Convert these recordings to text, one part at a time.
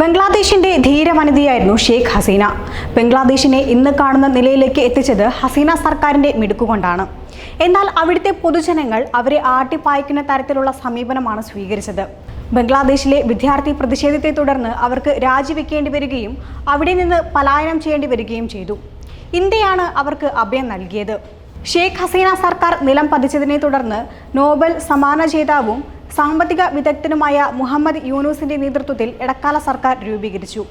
ബംഗ്ലാദേശിന്റെ ധീരവനിതയായിരുന്നു ഷെയ്ഖ് ഹസീന. ബംഗ്ലാദേശിനെ ഇന്ന് കാണുന്ന നിലയിലേക്ക് എത്തിച്ചത് ഹസീന സർക്കാരിന്റെ മിടുക്കുകൊണ്ടാണ്. എന്നാൽ അവിടുത്തെ പൊതുജനങ്ങൾ അവരെ ആട്ടിപ്പായിക്കുന്ന തരത്തിലുള്ള സമീപനമാണ് സ്വീകരിച്ചത്. ബംഗ്ലാദേശിലെ വിദ്യാർത്ഥി പ്രതിഷേധത്തെ തുടർന്ന് അവർക്ക് രാജിവെക്കേണ്ടി വരികയും അവിടെ നിന്ന് പലായനം ചെയ്യേണ്ടി വരികയും ചെയ്തു. ഇന്ത്യയാണ് അവർക്ക് അഭയം നൽകിയത്. ഷെയ്ഖ് ഹസീന സർക്കാർ നിലം പതിച്ചതിനെ തുടർന്ന് നോബൽ സമാന ജേതാവും സാമ്പത്തിക വിദഗ്ധനുമായ മുഹമ്മദ് യൂനൂസിന്റെ നേതൃത്വത്തിൽ ഇടക്കാല സർക്കാർ രൂപീകരിച്ചു.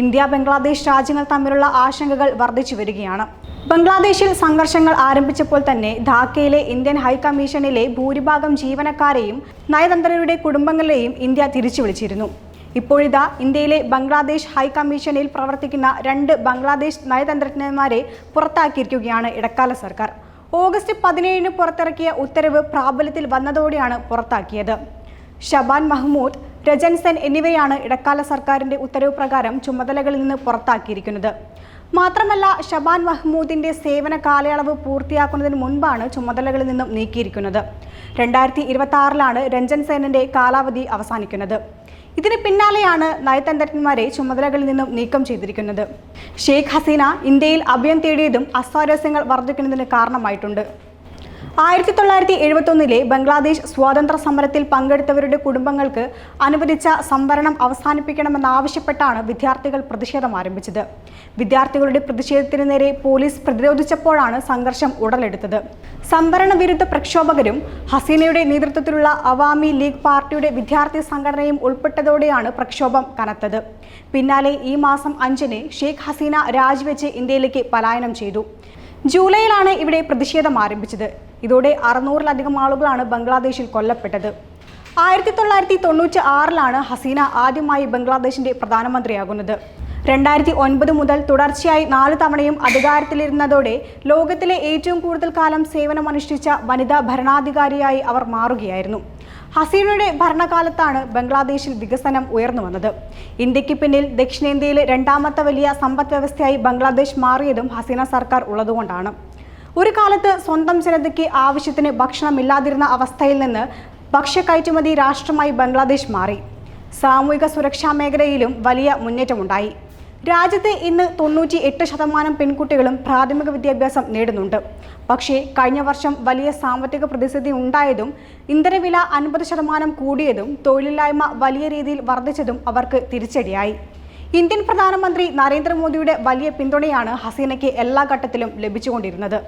ഇന്ത്യ ബംഗ്ലാദേശ് രാജ്യങ്ങൾ തമ്മിലുള്ള ആശങ്കകൾ വർദ്ധിച്ചു വരികയാണ്. ബംഗ്ലാദേശിൽ സംഘർഷങ്ങൾ ആരംഭിച്ചപ്പോൾ തന്നെ ധാക്കയിലെ ഇന്ത്യൻ ഹൈക്കമ്മീഷനിലെ ഭൂരിഭാഗം ജീവനക്കാരെയും നയതന്ത്രരുടെ കുടുംബങ്ങളെയും ഇന്ത്യ തിരിച്ചു വിളിച്ചിരുന്നു. ഇപ്പോഴിതാ ഇന്ത്യയിലെ ബംഗ്ലാദേശ് ഹൈക്കമ്മീഷനിൽ പ്രവർത്തിക്കുന്ന രണ്ട് ബംഗ്ലാദേശ് നയതന്ത്രജ്ഞന്മാരെ പുറത്താക്കിയിരിക്കുകയാണ് ഇടക്കാല സർക്കാർ. ഓഗസ്റ്റ് പതിനേഴിന് പുറത്തിറക്കിയ ഉത്തരവ് പ്രാബല്യത്തിൽ വന്നതോടെയാണ് പുറത്താക്കിയത്. ഷബാൻ മഹ്മൂദ് രജൻ സെൻ എന്നിവരെയാണ് ഇടക്കാല സർക്കാരിന്റെ ഉത്തരവ് പ്രകാരം ചുമതലകളിൽ നിന്ന് പുറത്താക്കിയിരിക്കുന്നത്. മാത്രമല്ല ഷബാൻ മഹ്മൂദിന്റെ സേവന കാലയളവ് പൂർത്തിയാക്കുന്നതിന് മുൻപാണ് ചുമതലകളിൽ നിന്നും നീക്കിയിരിക്കുന്നത്. രണ്ടായിരത്തി ഇരുപത്തി ആറിലാണ് രഞ്ജൻ സേനന്റെ കാലാവധി അവസാനിക്കുന്നത്. ഇതിന് പിന്നാലെയാണ് നയതന്ത്രജ്ഞന്മാരെ ചുമതലകളിൽ നിന്നും നീക്കം ചെയ്തിരിക്കുന്നത്. ഷെയ്ഖ് ഹസീന ഇന്ത്യയിൽ അഭയം തേടിയതും അസ്വാരസ്യങ്ങൾ വർദ്ധിക്കുന്നതിന് കാരണമായിട്ടുണ്ട്. ആയിരത്തി തൊള്ളായിരത്തി എഴുപത്തൊന്നിലെ ബംഗ്ലാദേശ് സ്വാതന്ത്ര്യ സമരത്തിൽ പങ്കെടുത്തവരുടെ കുടുംബങ്ങൾക്ക് അനുവദിച്ച സംവരണം അവസാനിപ്പിക്കണമെന്നാവശ്യപ്പെട്ടാണ് വിദ്യാർത്ഥികൾ പ്രതിഷേധം ആരംഭിച്ചത്. വിദ്യാർത്ഥികളുടെ പ്രതിഷേധത്തിന് നേരെ പോലീസ് പ്രതിരോധിച്ചപ്പോഴാണ് സംഘർഷം ഉടലെടുത്തത്. സംവരണ വിരുദ്ധ പ്രക്ഷോഭകരും ഹസീനയുടെ നേതൃത്വത്തിലുള്ള അവാമി ലീഗ് പാർട്ടിയുടെ വിദ്യാർത്ഥി സംഘടനയും ഉൾപ്പെട്ടതോടെയാണ് പ്രക്ഷോഭം കനത്തത്. പിന്നാലെ ഈ മാസം അഞ്ചിന് ഷെയ്ഖ് ഹസീന രാജിവെച്ച് ഇന്ത്യയിലേക്ക് പലായനം ചെയ്തു. ജൂലൈയിലാണ് ഇവിടെ പ്രതിഷേധം ആരംഭിച്ചത്. ഇതോടെ അറുന്നൂറിലധികം ആളുകളാണ് ബംഗ്ലാദേശിൽ കൊല്ലപ്പെട്ടത്. ആയിരത്തി തൊള്ളായിരത്തി തൊണ്ണൂറ്റി ആറിലാണ് ഹസീന ആദ്യമായി ബംഗ്ലാദേശിന്റെ പ്രധാനമന്ത്രിയാകുന്നത്. രണ്ടായിരത്തി ഒൻപത് മുതൽ തുടർച്ചയായി നാല് തവണയും അധികാരത്തിലിരുന്നതോടെ ലോകത്തിലെ ഏറ്റവും കൂടുതൽ കാലം സേവനമനുഷ്ഠിച്ച വനിതാ ഭരണാധികാരിയായി അവർ മാറുകയായിരുന്നു. ഹസീനയുടെ ഭരണകാലത്താണ് ബംഗ്ലാദേശിൽ വികസനം ഉയർന്നു വന്നത്. ഇന്ത്യയ്ക്ക് പിന്നിൽ ദക്ഷിണേന്ത്യയിലെ രണ്ടാമത്തെ വലിയ സമ്പദ് വ്യവസ്ഥയായി ബംഗ്ലാദേശ് മാറിയതും ഹസീന സർക്കാർ ഉള്ളതുകൊണ്ടാണ്. ഒരു കാലത്ത് സ്വന്തം ജനതയ്ക്ക് ആവശ്യത്തിന് ഭക്ഷണമില്ലാതിരുന്ന അവസ്ഥയിൽ നിന്ന് ഭക്ഷ്യ കയറ്റുമതി രാഷ്ട്രമായി ബംഗ്ലാദേശ് മാറി. സാമൂഹിക സുരക്ഷാ മേഖലയിലും വലിയ മുന്നേറ്റമുണ്ടായി. രാജ്യത്തെ ഇന്ന് തൊണ്ണൂറ്റി എട്ട് ശതമാനം പെൺകുട്ടികളും പ്രാഥമിക വിദ്യാഭ്യാസം നേടുന്നുണ്ട്. പക്ഷേ കഴിഞ്ഞ വർഷം വലിയ സാമ്പത്തിക പ്രതിസന്ധി ഉണ്ടായതും ഇന്ധനവില അൻപത് ശതമാനം കൂടിയതും തൊഴിലില്ലായ്മ വലിയ രീതിയിൽ വർദ്ധിച്ചതും അവർക്ക് തിരിച്ചടിയായി. ഇന്ത്യൻ പ്രധാനമന്ത്രി നരേന്ദ്രമോദിയുടെ വലിയ പിന്തുണയാണ് ഹസീനയ്ക്ക് എല്ലാ ഘട്ടത്തിലും ലഭിച്ചുകൊണ്ടിരുന്നത്.